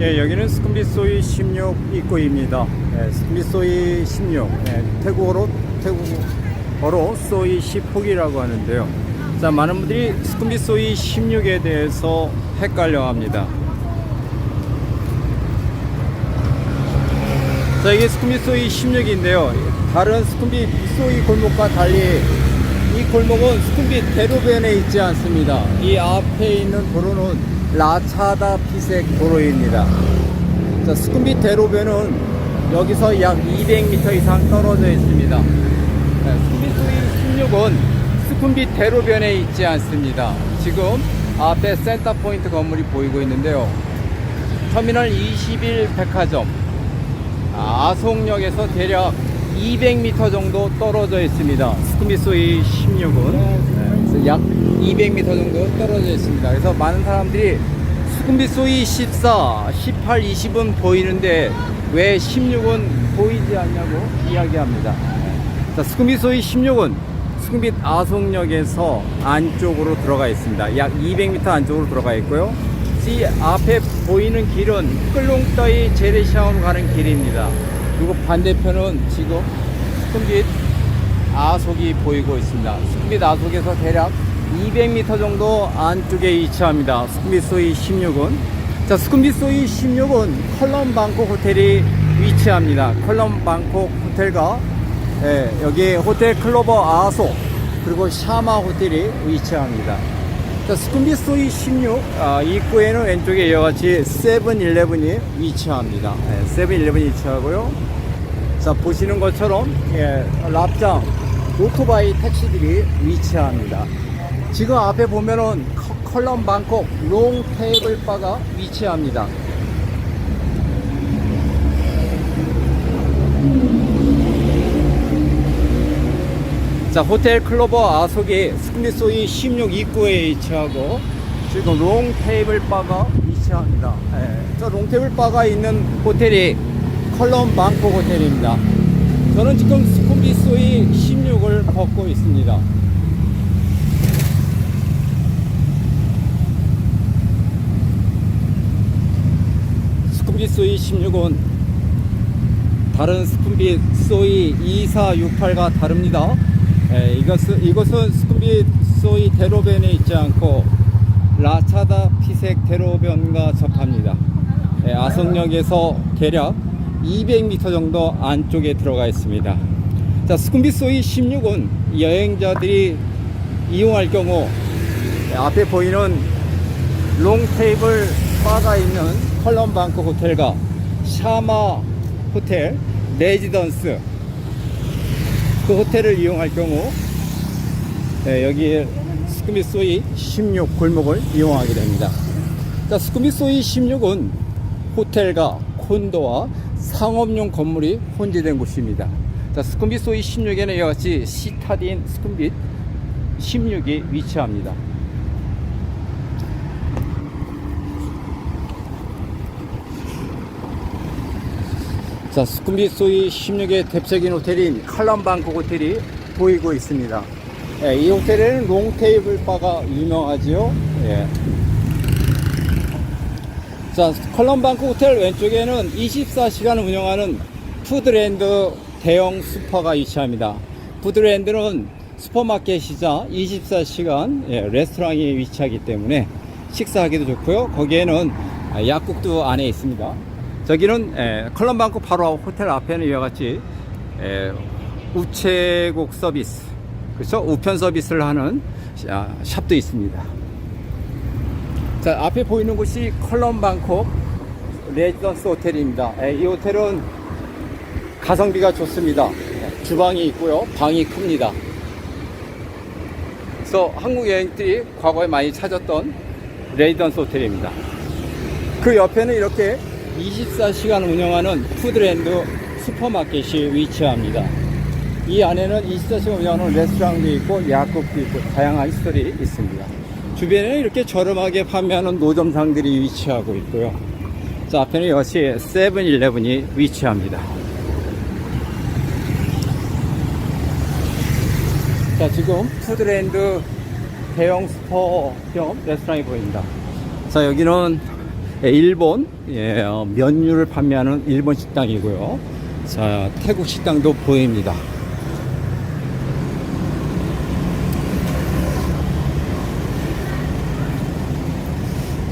예, 여기는 스쿰빗소이 16 입구입니다. 예, 스쿰빗소이 16. 예, 태국어로 태국어로 소이 10폭이라고 하는데요. 자, 많은 분들이 스쿰빗소이 16에 대해서 헷갈려 합니다. 자, 이게 스쿰빗소이 16인데요. 다른 스쿰빗소이 골목과 달리 이 골목은 스쿰빗 대로변에 있지 않습니다. 이 앞에 있는 도로는 라차다 피색 도로입니다. 자, 스쿰빗 대로변은 여기서 약 200m 이상 떨어져 있습니다. 네, 스쿰빗소이 16은 스쿰빗 대로변에 있지 않습니다. 지금 앞에 센터포인트 건물이 보이고 있는데요. 터미널 21 백화점 아송역에서 대략 200m 정도 떨어져 있습니다. 스쿠미소이 16은 약 200m 정도 떨어져 있습니다. 그래서 많은 사람들이 스쿠미소이 14, 18, 20은 보이는데 왜 16은 보이지 않냐고 이야기합니다. 자, 스쿠미소이 16은 스쿠밋 아송역에서 안쪽으로 들어가 있습니다. 약 200m 안쪽으로 들어가 있고요. 이 앞에 보이는 길은 끌롱따이 재래시장으로 가는 길입니다. 그리고 반대편은 지금 스쿰빗 아속이 보이고 있습니다. 스쿰빗 아속에서 대략 200m 정도 안쪽에 위치합니다. 스쿰빗소이 16은 자 스쿰빗소이 16은 컬럼 방콕 호텔이 위치합니다. 컬럼 방콕 호텔과 예, 여기 호텔 클로버 아속 그리고 샤마 호텔이 위치합니다. 자, 스쿰빗소이 16 아, 입구에는 왼쪽에 이와 같이 세븐일레븐이 위치합니다. 예, 세븐일레븐이 위치하고요. 자 보시는 것처럼 예, 랍장 오토바이 택시들이 위치합니다. 지금 앞에 보면은 커- 컬럼 방콕 롱 테이블 바가 위치합니다. 자 호텔 클로버 아속이 스크미소이 16 입구에 위치하고 지금 롱 테이블 바가 위치합니다. 예, 저롱 테이블 바가 있는 호텔이 컬럼 방콕 호텔입니다. 저는 지금 스쿠비소이 16을 걷고 있습니다. 스쿠비소이 16은 다른 스쿠비소이 2468과 다릅니다. 예, 이것은, 이것은 스쿠비소이 대로변에 있지 않고 라차다 피색 대로변과 접합니다. 예, 아성역에서 대략 200m 정도 안쪽에 들어가 있습니다. 자, 스쿰빗소이 16은 여행자들이 이용할 경우 앞에 보이는 롱 테이블 바가 있는 컬럼 방콕 호텔과 샤마 호텔 레지던스 그 호텔을 이용할 경우 네, 여기 스쿠미소이 16 골목을 이용하게 됩니다. 자, 스쿠미소이 16은 호텔과 콘도와 상업용 건물이 혼재된 곳입니다. 자, 스쿰빗소이 16에는 이와 같이 시타딘 스쿰빗 16이 위치합니다. 자, 스쿰빗소이 16의 대표적인 호텔인 칼람방콕 호텔이 보이고 있습니다. 예, 이 호텔에는 롱테이블 바가 유명하지요. 예. 자, 컬럼방콕 호텔 왼쪽에는 24시간 운영하는 푸드랜드 대형 슈퍼가 위치합니다. 푸드랜드는 슈퍼마켓이자 24시간 예, 레스토랑이 위치하기 때문에 식사하기도 좋고요. 거기에는 아, 약국도 안에 있습니다. 저기는 예, 컬럼방콕 바로 호텔 앞에는 이와 같이 예, 우체국 서비스, 그렇죠? 우편 서비스를 하는 아, 샵도 있습니다. 자, 앞에 보이는 곳이 컬럼 방콕 레지던스 호텔입니다. 예, 이 호텔은 가성비가 좋습니다. 예, 주방이 있고요. 방이 큽니다. 그래서 한국 여행들이 과거에 많이 찾았던 레지던스 호텔입니다. 그 옆에는 이렇게 24시간 운영하는 푸드랜드 슈퍼마켓이 위치합니다. 이 안에는 24시간 운영하는 레스토랑도 있고 약국도 있고 다양한 시설이 있습니다. 주변에는 이렇게 저렴하게 판매하는 노점상들이 위치하고 있고요. 자, 앞에는 역시 세븐일레븐이 위치합니다. 자, 지금 푸드랜드 대형 슈퍼 겸 레스토랑이 보입니다. 자, 여기는 예, 일본 예, 어, 면류를 판매하는 일본 식당이고요. 자, 태국 식당도 보입니다.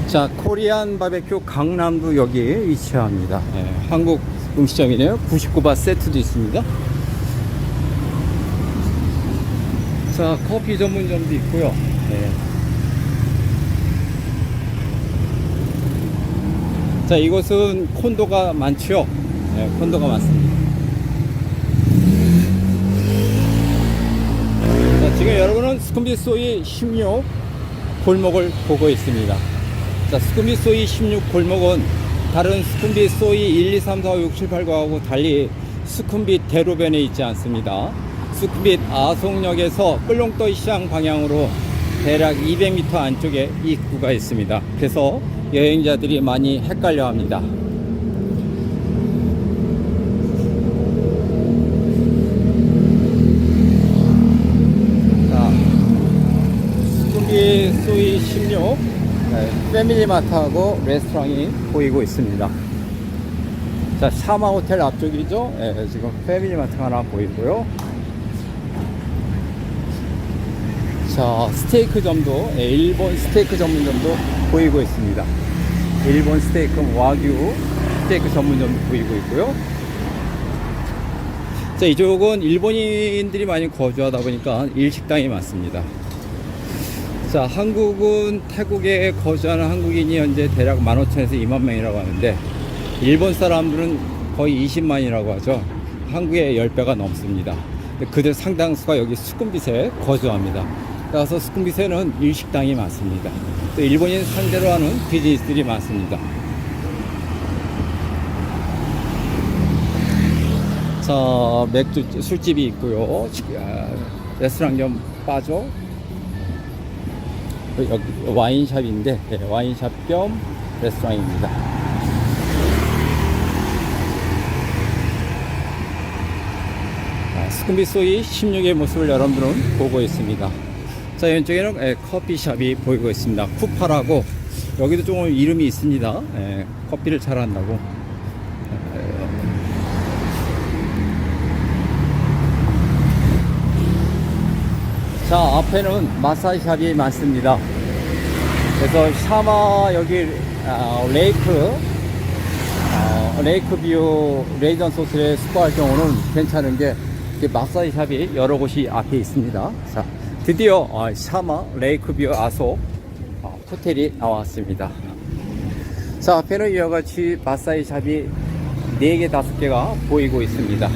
자, 코리안 바베큐 강남도 여기 위치합니다. 예, 한국 음식점이네요. 99바 세트도 있습니다. 자, 커피 전문점도 있고요. 예. 자, 이곳은 콘도가 많죠. 예, 콘도가 많습니다. 자, 지금 여러분은 스쿰비 소이 16 골목을 보고 있습니다. 자, 스쿰비 소이 16 골목은 다른 스쿰비 소이 1, 2, 3, 4, 5, 6, 7, 8, 9하고 달리 스쿰비 대로변에 있지 않습니다. 스쿰빗 아송역에서 끌롱떠 시장 방향으로 대략 200m 안쪽에 입구가 있습니다. 그래서 여행자들이 많이 헷갈려 합니다. 자, 스쿠비 소이 16 네, 패밀리마트하고 레스토랑이 보이고 있습니다. 자, 샤마 호텔 앞쪽이죠. 예, 지금 패밀리마트가 하나 보이고요. 자, 스테이크 점도, 예, 일본 스테이크 전문점도 보이고 있습니다. 일본 스테이크 와규 스테이크 전문점도 보이고 있고요. 자, 이쪽은 일본인들이 많이 거주하다 보니까 일식당이 많습니다. 자, 한국은 태국에 거주하는 한국인이 현재 대략 15,000에서 2만 명이라고 하는데, 일본 사람들은 거의 20만이라고 하죠. 한국의 10배가 넘습니다. 그들 상당수가 여기 수쿰빗에 거주합니다. 따라서 수쿰빗에는 일식당이 많습니다. 또 일본인 상대로 하는 비즈니스들이 많습니다. 자, 맥주, 술집이 있고요. 아, 레스토랑 좀 빠져. 여기 와인샵인데, 네, 와인샵 겸 레스토랑입니다. 아, 스쿠비 소이 16의 모습을 여러분들은 보고 있습니다. 자, 왼쪽에는 예, 커피숍이 보이고 있습니다. 쿠파라고 여기도 조금 이름이 있습니다. 예, 커피를 잘 한다고. 자, 앞에는 마사지샵이 많습니다. 그래서 샤마 여기 아, 레이크 어, 레이크뷰 레이전스 호텔에 숙박할 경우는 괜찮은 게 마사지샵이 여러 곳이 앞에 있습니다. 자, 드디어 어, 샤마 레이크뷰 아소 어, 호텔이 나왔습니다. 자, 앞에는 이와 같이 마사지샵이 4개, 5개가 보이고 있습니다.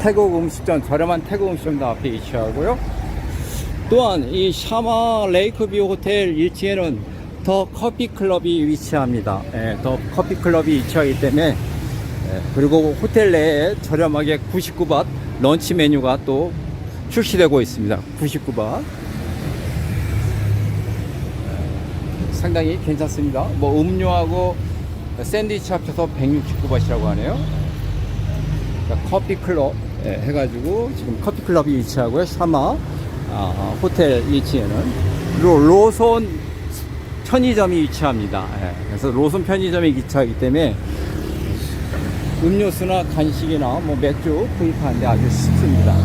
태국 음식점, 저렴한 태국 음식점도 앞에 위치하고요. 또한 이 샤마 레이크뷰 호텔 1층에는 더 커피 클럽이 위치합니다. 예, 더 커피 클럽이 위치하기 때문에 예, 그리고 호텔 내에 저렴하게 99밭 런치 메뉴가 또 출시되고 있습니다. 99밭. 상당히 괜찮습니다. 뭐 음료하고 샌드위치 합쳐서 169밭이라고 하네요. 자, 커피 클럽 예, 해가지고 지금 커피 클럽이 위치하고요. 샤마 아, 호텔 2층에는 그리고 로손 편의점이 위치합니다. 예, 그래서 로손 편의점이 위치하기 때문에 음료수나 간식이나 뭐 맥주 구입하는데 아주 쉽습니다.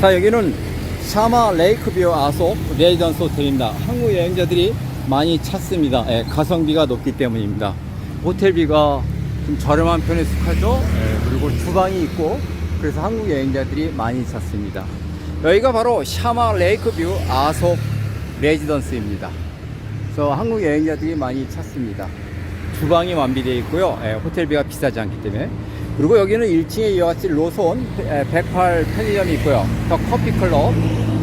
자 여기는 샤마 레이크뷰 아속 레이던스 호텔입니다. 한국 여행자들이 많이 찾습니다. 예, 가성비가 높기 때문입니다. 호텔비가 좀 저렴한 편에 속하죠. 예, 그리고 주방이 있고 그래서 한국 여행자들이 많이 찾습니다. 여기가 바로 샤마 레이크뷰 아속 레지던스입니다. 그래서 한국 여행자들이 많이 찾습니다. 주방이 완비되어 있고요. 예, 호텔비가 비싸지 않기 때문에. 그리고 여기는 1층에 이와 같이 로손 108 편의점이 있고요. 더 커피 클럽,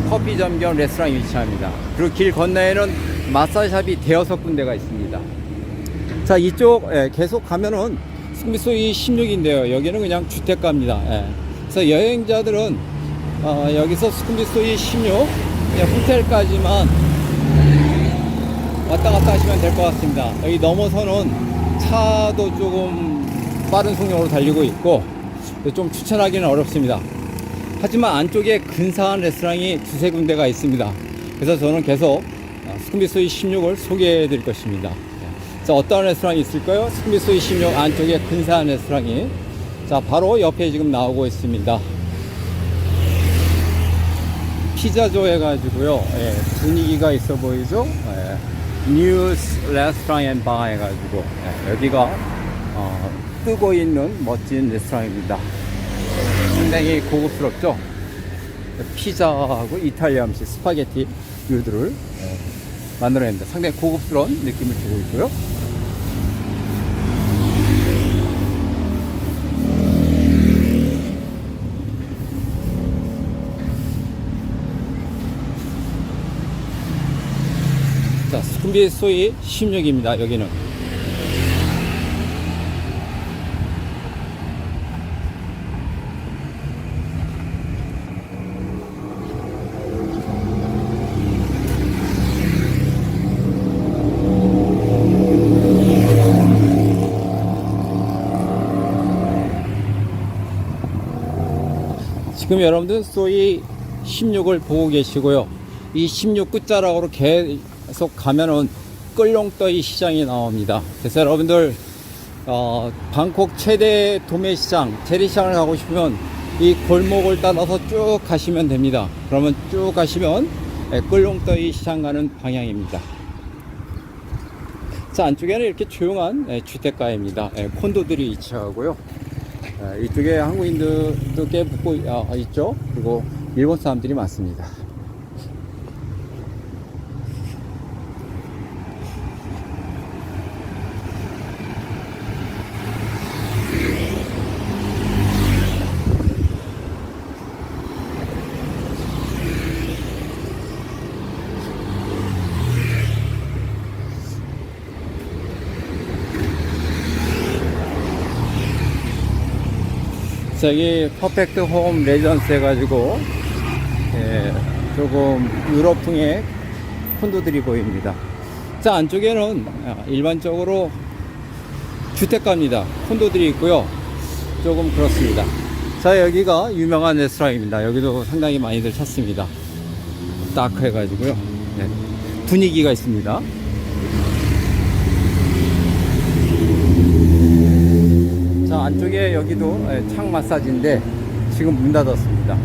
커피점 겸 레스토랑이 위치합니다. 그리고 길 건너에는 마사지샵이 대여섯 군데가 있습니다. 자, 이쪽 예, 계속 가면은 승비소이 16인데요. 여기는 그냥 주택가입니다. 예. 그래서 여행자들은 어, 여기서 스쿠비소이 16 그냥 호텔까지만 왔다 갔다 하시면 될 것 같습니다. 여기 넘어서는 차도 조금 빠른 속력으로 달리고 있고 좀 추천하기는 어렵습니다. 하지만 안쪽에 근사한 레스토랑이 두세 군데가 있습니다. 그래서 저는 계속 어, 스쿠비 소이 16을 소개해 드릴 것입니다. 자, 어떤 레스토랑이 있을까요? 스쿠비 소이 16 안쪽에 근사한 레스토랑이. 자, 바로 옆에 지금 나오고 있습니다. 피자조 해가지고요. 예, 분위기가 있어 보이죠? 예, 뉴스 레스토랑 앤 바 해가지고 예, 여기가 어, 뜨고 있는 멋진 레스토랑입니다. 상당히 고급스럽죠? 피자하고 이탈리아 음식 스파게티 류들을 예, 만들어냅니다. 상당히 고급스러운 느낌을 주고 있고요. 자, 스쿤비 소이 16입니다. 여기는. 지금 여러분들 소이 16을 보고 계시고요. 이 16 끝자락으로 계속 가면은 끌렁떠이 시장이 나옵니다. 그래서 여러분들 어, 방콕 최대 도매 시장, 재래시장을 가고 싶으면 이 골목을 따라서 쭉 가시면 됩니다. 그러면 쭉 가시면 예, 끌렁떠이 시장 가는 방향입니다. 자, 안쪽에는 이렇게 조용한 예, 주택가입니다. 예, 콘도들이 위치하고요. 예, 이쪽에 한국인들도 꽤 붙고 아, 있죠. 그리고 일본 사람들이 많습니다. 저기 퍼펙트 홈 레지던스 해가지고 예, 조금 유럽풍의 콘도들이 보입니다. 자 안쪽에는 아, 일반적으로 주택가입니다. 콘도들이 있고요. 조금 그렇습니다. 자 여기가 유명한 레스토랑입니다. 여기도 상당히 많이들 찾습니다. 딱 해가지고요. 네, 분위기가 있습니다. 안쪽에 여기도 예, 창 마사지인데 지금 문 닫았습니다.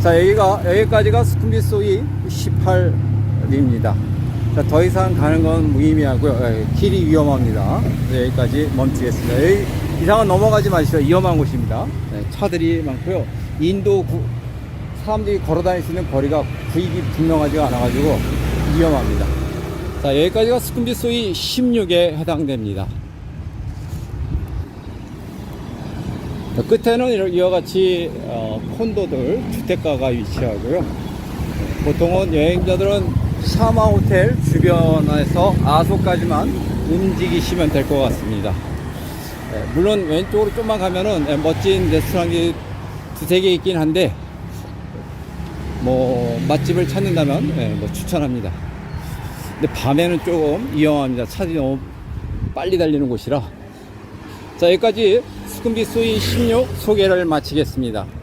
자 여기가 여기까지가 스쿤비 소이 18입니다. 자더 이상 가는 건 무의미하고요. 예, 길이 위험합니다. 네, 여기까지 멈추겠습니다. 여기 이상은 넘어가지 마시죠 위험한 곳입니다. 네, 차들이 많고요. 인도 구, 사람들이 걸어 다닐 수 있는 거리가 구입이 분명하지가 않아 가지고 위험합니다. 자 여기까지가 스쿤비 소이 16에 해당됩니다 끝에는 이와 같이 어, 콘도들 주택가가 위치하고요. 보통은 여행자들은 샤마 호텔 주변에서 아소까지만 움직이시면 될 것 같습니다. 예, 물론 왼쪽으로 좀만 가면은 예, 멋진 레스토랑이 두세 개 있긴 한데 뭐 맛집을 찾는다면 예, 뭐 추천합니다. 근데 밤에는 조금 위험합니다. 차들이 너무 빨리 달리는 곳이라. 자 여기까지 스쿤비 소이 16 소개를 마치겠습니다.